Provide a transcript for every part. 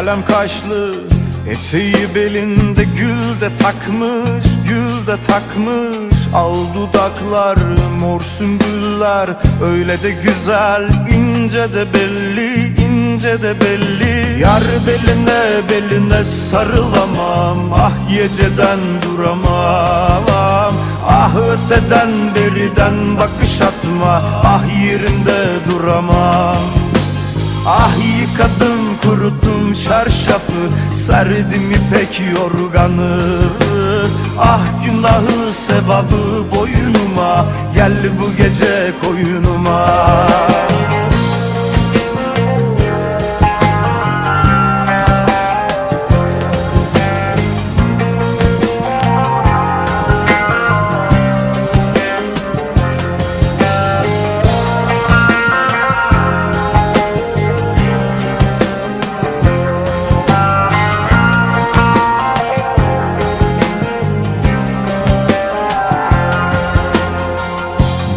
Kalem kaşlı Eteği belinde gül de takmış Gül de takmış. Al dudaklar mor sümbüller Öyle de güzel ince de belli ince de belli. Yar beline beline sarılamam Ah geceden duramam. Ah öteden beriden bakış atma Ah yerinde duramam Ah yıkadım kuruttum çarşafı Serdim ipek yorganı. Ah günahı sevabı boynuma Gel bu gece koyunuma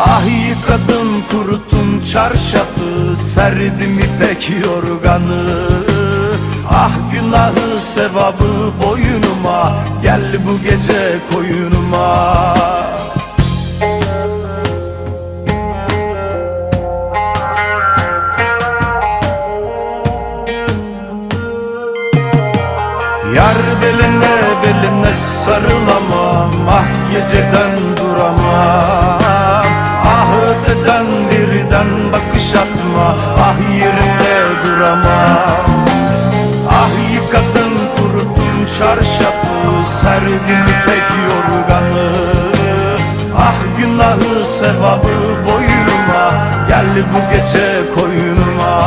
Ah yıkadım kuruttum çarşafı Serdim ipek yorganı. Ah günahı sevabı boynuma Gel bu gece koyunuma. Yar beline beline sarılamam. Ah geceden Ah yerinde duramam. Ah yıkadım kuruttum çarşafı Serdim ipek yorganı. Ah günahı sevabı boynuma Gel bu gece koyunuma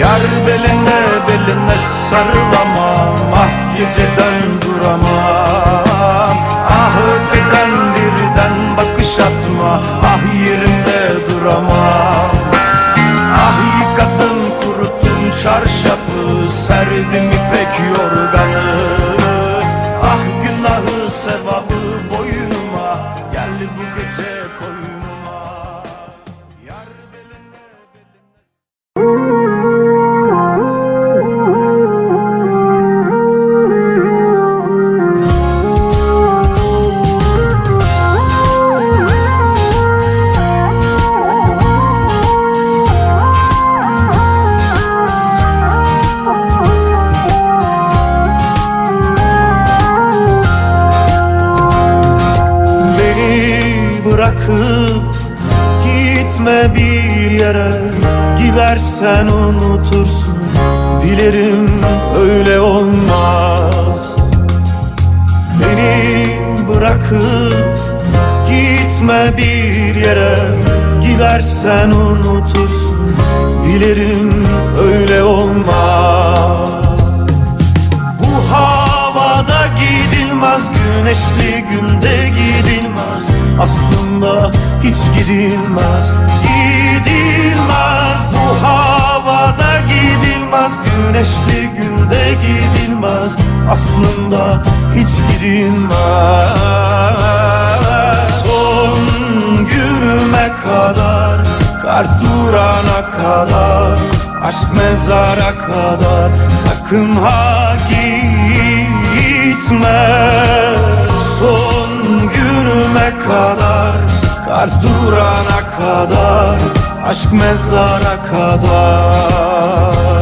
Yar beline beline sarılamam Ah geceden duramam. Ah öteden birden bakış atma Ah yerimde duramam çarşafı Serdim ipek yorganı Dilerim öyle olmaz. Bu havada gidilmez Güneşli günde gidilmez. Aslında hiç gidilmez Gidilmez. Bu havada gidilmez Güneşli günde gidilmez. Aslında hiç gidilmez. Son günüme kadar Kar durana kadar Aşk mezara kadar. Sakın ha gitme. Son günüme kadar Kar durana kadar Aşk mezara kadar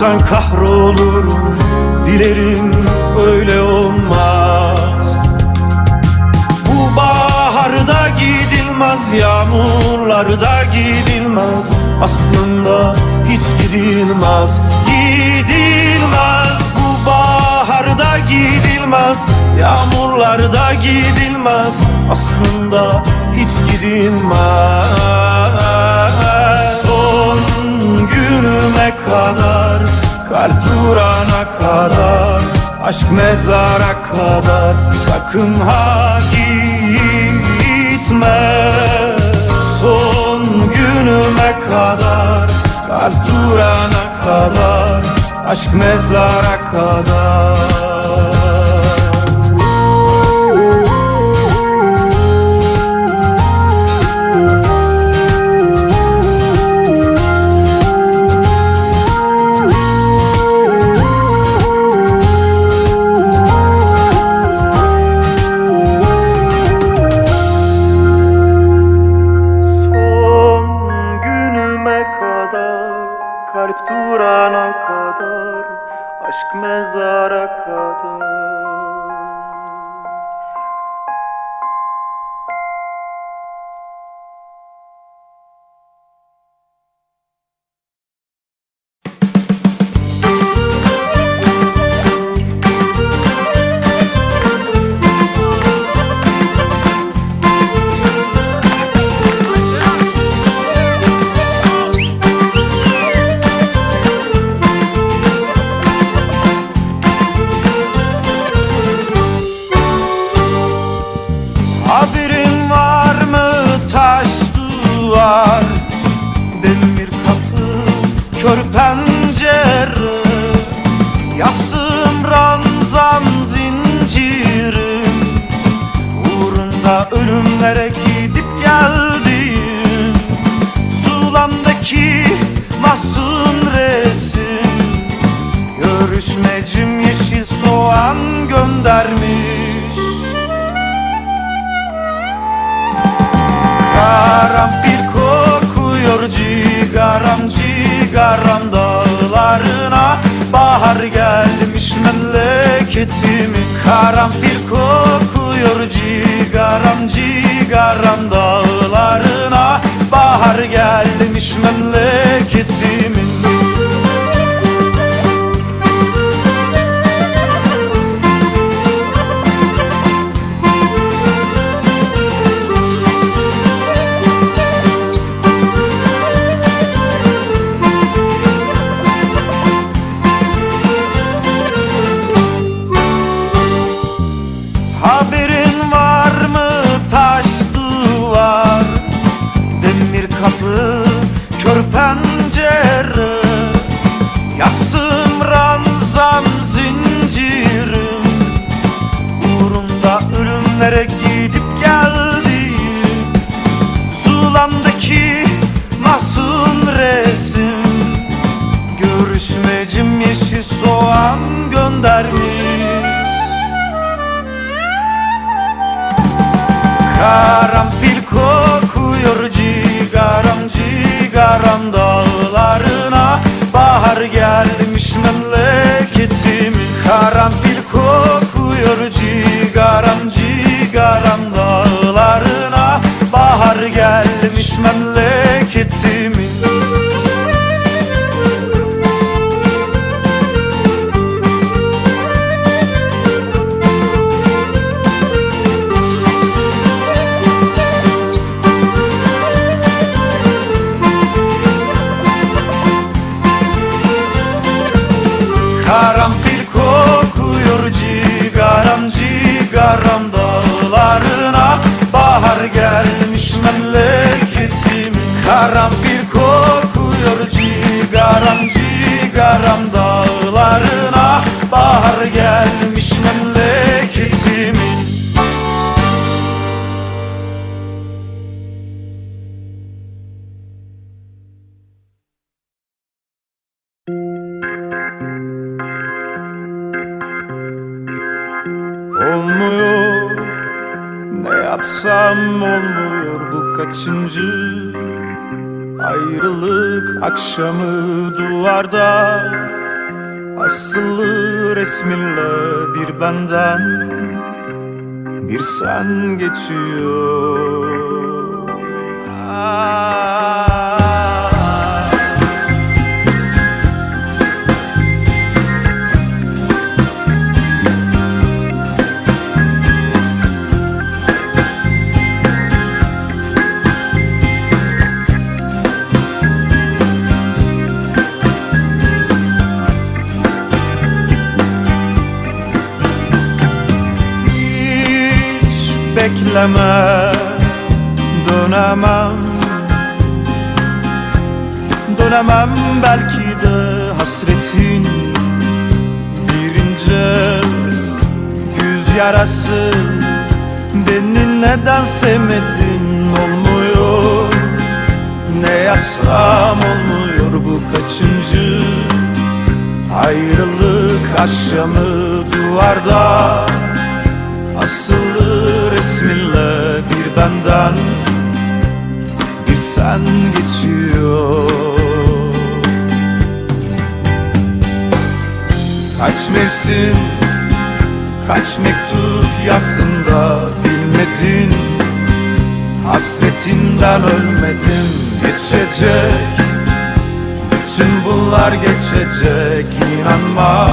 Unutursan kahrolurum Dilerim öyle olmaz. Bu baharda gidilmez, yağmurlarda gidilmez. Aslında hiç gidilmez, gidilmez. Bu baharda gidilmez, yağmurlarda gidilmez. Aslında hiç gidilmez günüme kadar, kalp durana kadar Aşk mezara kadar. Sakın ha gitme Son günüme kadar. Kalp durana kadar Aşk mezara kadar göndermiş. Karanfil kokuyor cigaram cigaram dağlarına. Bahar gelmiş memleketimin Karanfil kokuyor cigaram cigaram dağlarına. Bahar gelmiş memleketimin yapsam olmuyor bu kaçıncı Ayrılık akşamı duvarda. Asılı resminle bir benden Bir sen geçiyor bekleme Dönemem. Dönemem belki de hasretin Bir ince yarası. Beni neden sevmedin olmuyor? Ne yapsam olmuyor bu kaçıncı Ayrılık akşamı duvarda benden Bir sen geçiyor. Kaç mevsim Kaç mektup yaktın da bilmedin? Hasretinden ölmedim geçecek. Bütün bunlar geçecek inanma.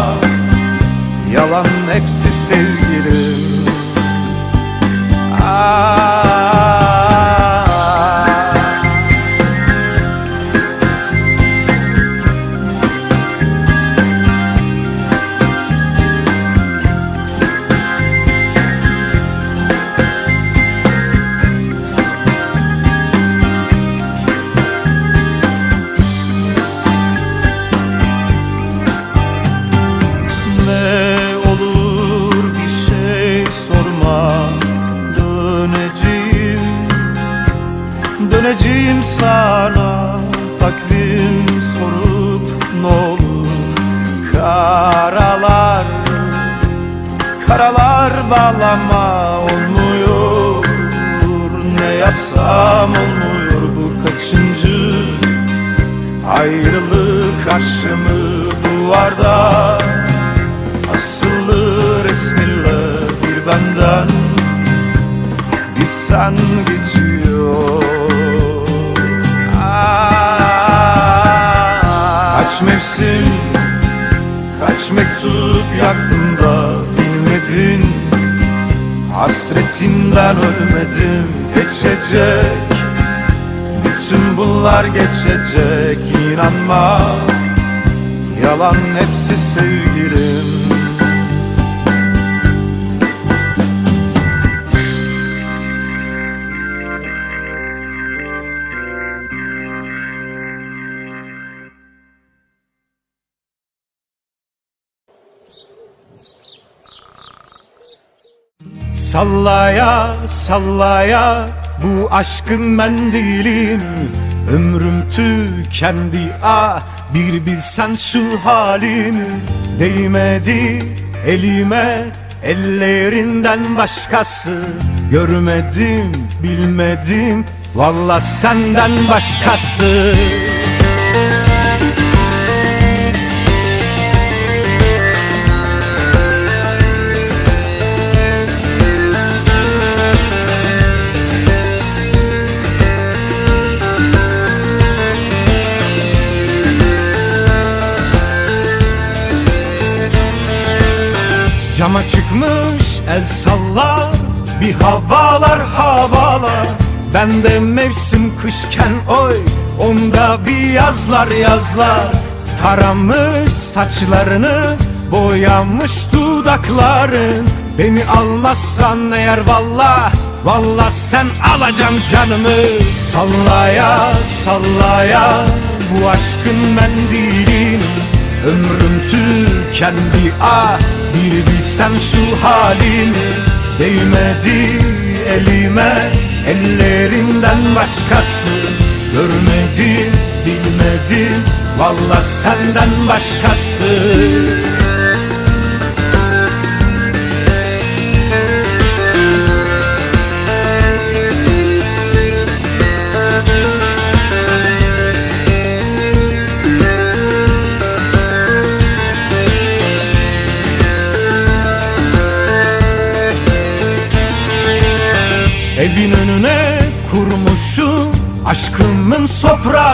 Yalan hepsi sevgilim. Ah. Bağlama olmuyor. Ne yapsam olmuyor bu kaçıncı Ayrılık aşımı duvarda. Asılı resminle bir benden Bir sen geçiyor. Kaç mevsim Kaç mektup yaktım da bilmedin Hasretinden ölmedim geçecek. Bütün bunlar geçecek inanma. Yalan hepsi sevgilim Sallaya sallaya bu aşkın mendilim Ömrüm tükendi ah bir bilsen şu halimi Değmedi elime ellerinden başkası. Görmedim bilmedim valla senden başkası Cama çıkmış el salla Bir havalar havalar. Ben de mevsim kışken oy Onda bir yazlar yazlar. Taramış saçlarını Boyamış dudakların Beni almazsan eğer valla Valla sen alacaksın canımı. Sallaya sallaya Bu aşkın mendilini Ömrüm tükendi ah Bir bilsen şu halini Değmedi elime Ellerinden başkası. Görmedim bilmedim Valla senden başkası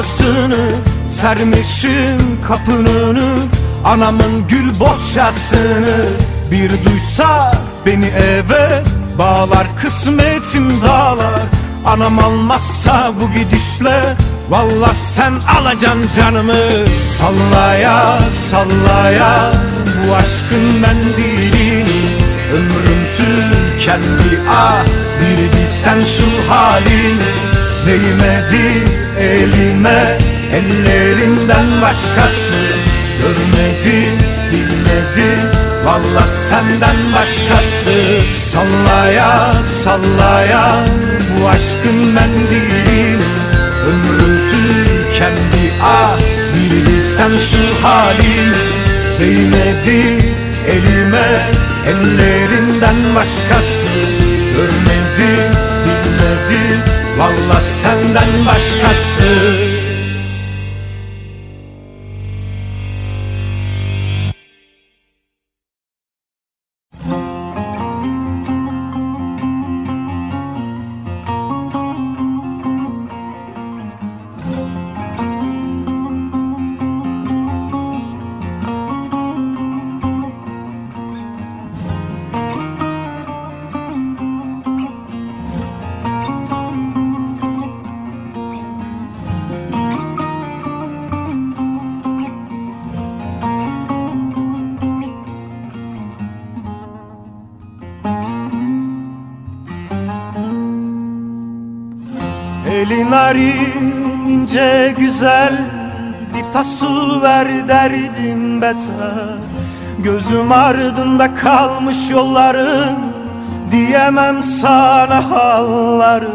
sofrasını Sermişim kapının anamın gül bohçasını. Bir duysa beni eve bağlar kısmetim dağlar. Anam almazsa bu gidişle Valla sen alacaksın canımı. Sallaya sallaya bu aşkın mendilini Ömrüm tükendi ah bir bilsen şu halini. Değmedi elime ellerinden başkası. Görmedi bilmedi Valla senden başkası. Sallaya sallaya bu aşkın mendilini Ömrüm tükendi ah bir bilsen şu halini Değmedi elime ellerinden başkası. Görmedi bilmedi Valla senden başkası Elin narin ince güzel. Bir tas su ver derdim beter Gözüm ardında kalmış yolların Diyemem sana halları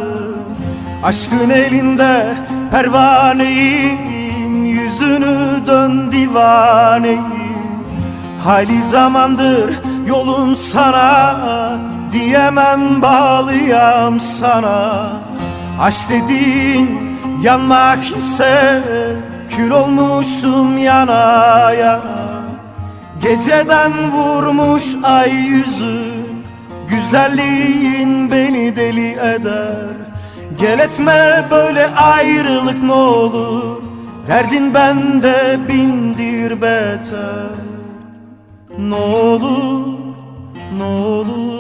Aşkın elinde pervaneyim. Yüzünü dön divaneyim. Hali zamandır yolum sana. Diyemem bağlıyam sana Aşk dediğin yanmak ise Kül olmuşum yana yana Geceden vurmuş ay yüzü Güzelliğin beni deli eder. Gel etme böyle ayrılık ne olur? Derdin bende bindir beter. Ne olur, ne olur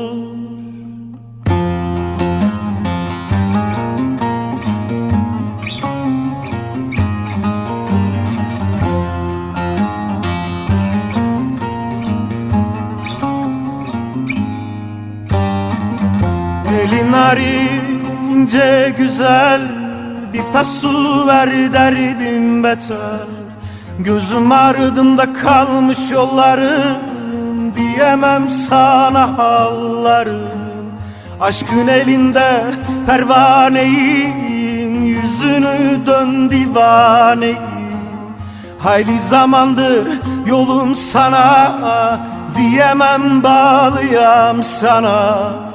Elin narince güzel Bir tas su ver derdim beter. Gözüm ardında kalmış yollarım Diyemem sana hallarım. Aşkın elinde pervaneyim Yüzünü dön divaneyim. Hayli zamandır yolum sana Diyemem bağlıyam sana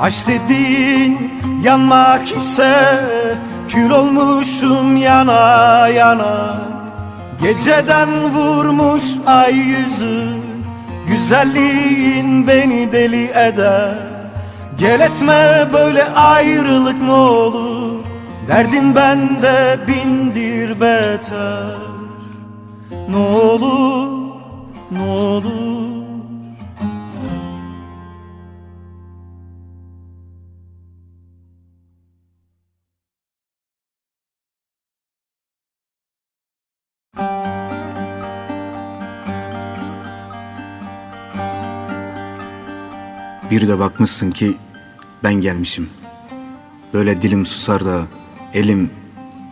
Aşk dediğin yanmak ise Kül olmuşum yana yana. Geceden vurmuş ay yüzü Güzelliğin beni deli eder. Gel etme böyle ayrılık ne olur Derdin bende bindir beter. Ne olur, ne olur Bir de bakmışsın ki ben gelmişim. Böyle dilim susar da elim,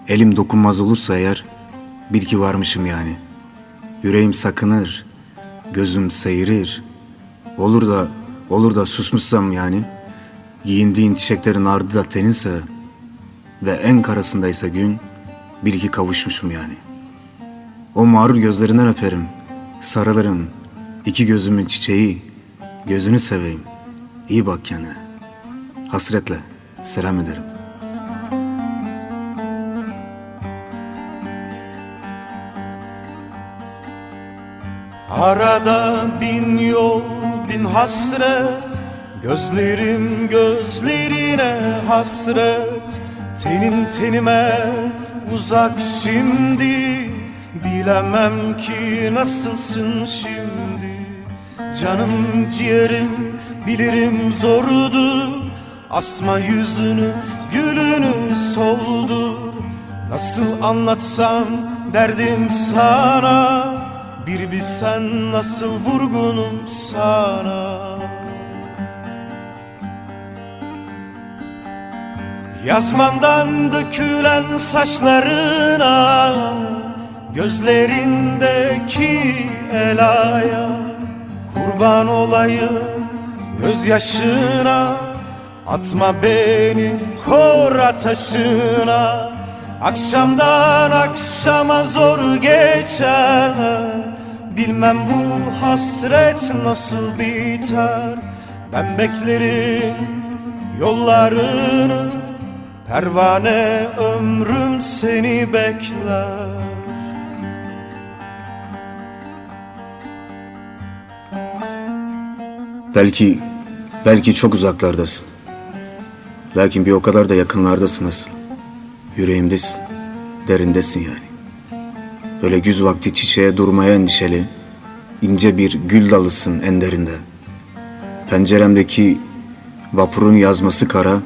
elim dokunmaz olursa eğer bil ki varmışım yani. Yüreğim sakınır, gözüm seyrir. Olur da, olur da susmuşsam yani. Giyindiğin çiçeklerin ardı da teninse ve en karasındaysa gün bil ki kavuşmuşum yani. O mağrur gözlerinden öperim, sarılırım. iki gözümün çiçeği, gözünü seveyim. İyi bak kendine. Hasretle. Selam ederim. Arada bin yol bin hasret. Gözlerim Gözlerine hasret. Tenin tenime uzak şimdi. Bilemem ki nasılsın şimdi. Canım ciğerim bilirim zordu Asma yüzünü gülünü soldur Nasıl anlatsam derdim sana Bir bilsen nasıl vurgunum sana. Yazmandan dökülen saçlarına Gözlerindeki elaya Kurban olayım gözyaşına Atma beni kor ateşine. Akşamdan akşama zor geçer. Bilmem bu hasret nasıl biter. Ben beklerim yollarını. Pervane ömrüm seni bekler Belki, belki çok uzaklardasın. Lakin bir o kadar da yakınlardasın asıl. Yüreğimdesin, derindesin yani. Böyle güz vakti çiçeğe durmaya endişeli, ince bir gül dalısın en derinde. Penceremdeki vapurun yazması kara,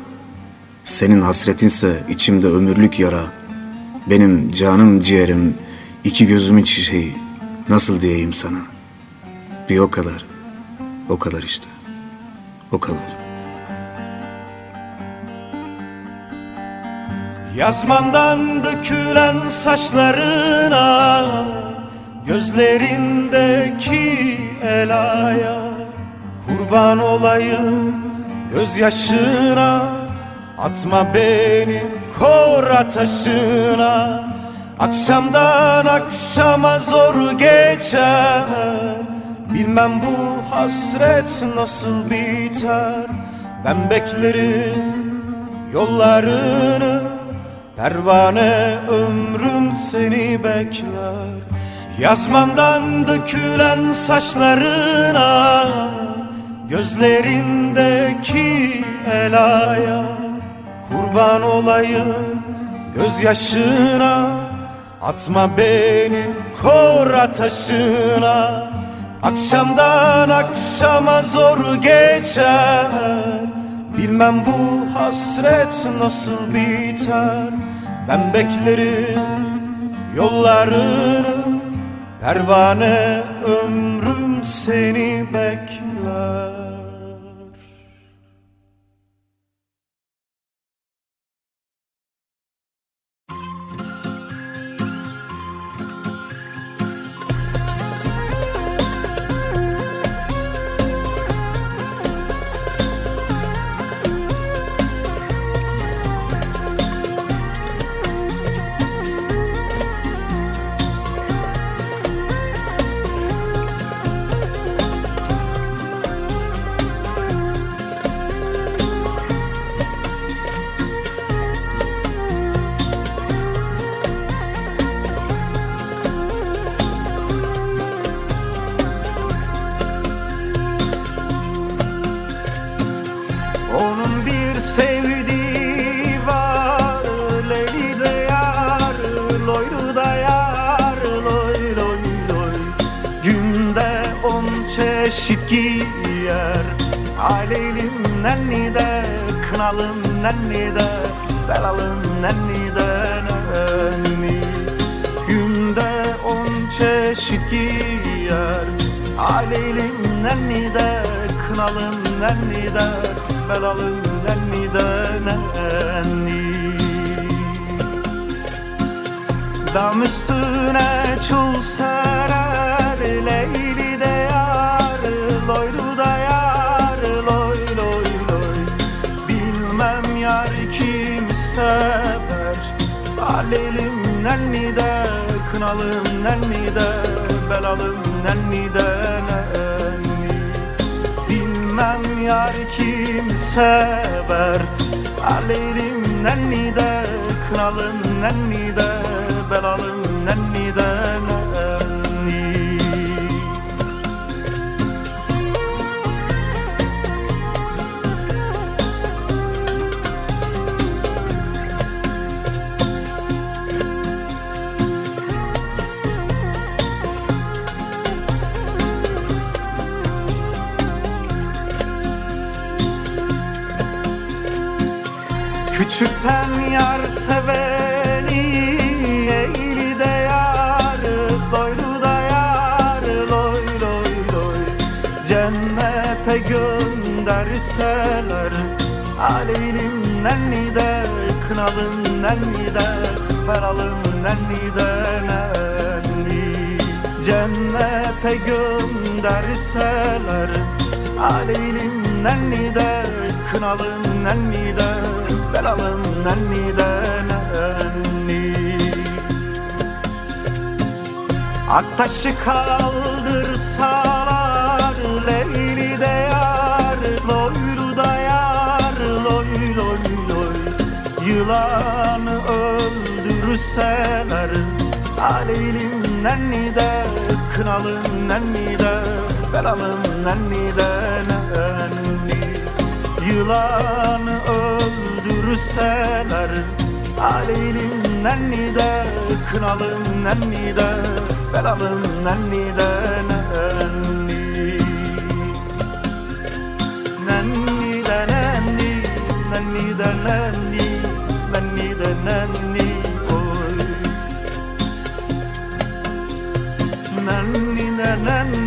senin hasretinse içimde ömürlük yara. Benim canım ciğerim, iki gözümün çiçeği, nasıl diyeyim sana? Bir o kadar, o kadar işte, o kadar. Yazmandan dökülen saçlarına Gözlerindeki elaya Kurban olayım gözyaşına Atma beni kor ateşine. Akşamdan akşama zor geçer Bilmem bu hasret nasıl biter. Ben beklerim yollarını. Pervane ömrüm seni bekler. Yazmandan dökülen saçlarına Gözlerindeki elaya Kurban olayım gözyaşına Atma beni kor ateşine Akşamdan akşama zor geçer. Bilmem bu hasret nasıl biter. Ben beklerim yollarını. Pervane ömrüm seni bekler giyer Aleylim nenni de Kınalım nenni de Belalım nenni de nenni Günde on çeşit giyer Aleylim nenni de Kınalım nenni de Belalım nenni de nenni Dam üstüne çul serer kim sever? Alelim nenni de Kınalım nenni de Belalım nenni de nenni Bilmem yar kim sever? Aleylim nenni de Kınalım nenni de Belalım nenni de Küçükten yar seveni Eğri de yar Doylu da yar Loy loy loy. Cennete gönderseler Aleylim nenni de Kınalım nenni de Feralım nenni de nenni. Cennete gönderseler Aleylim nenni de Kınalım nenni de Belalım nenni de nenni. Aktaşı kaldırsalar Leyli de yar Loylu da yar Loy loy loy. Yılanı öldürseler Aleylim nenni de Kınalım nenni de Belalım nenni de nenni. Yılanı öldürseler sever. Aleylim nenni de Kınalım nenni de Belalım nenni de Nenni Nenni de nenni Nenni de nenni Nenni de nenni Oy Nenni de nenni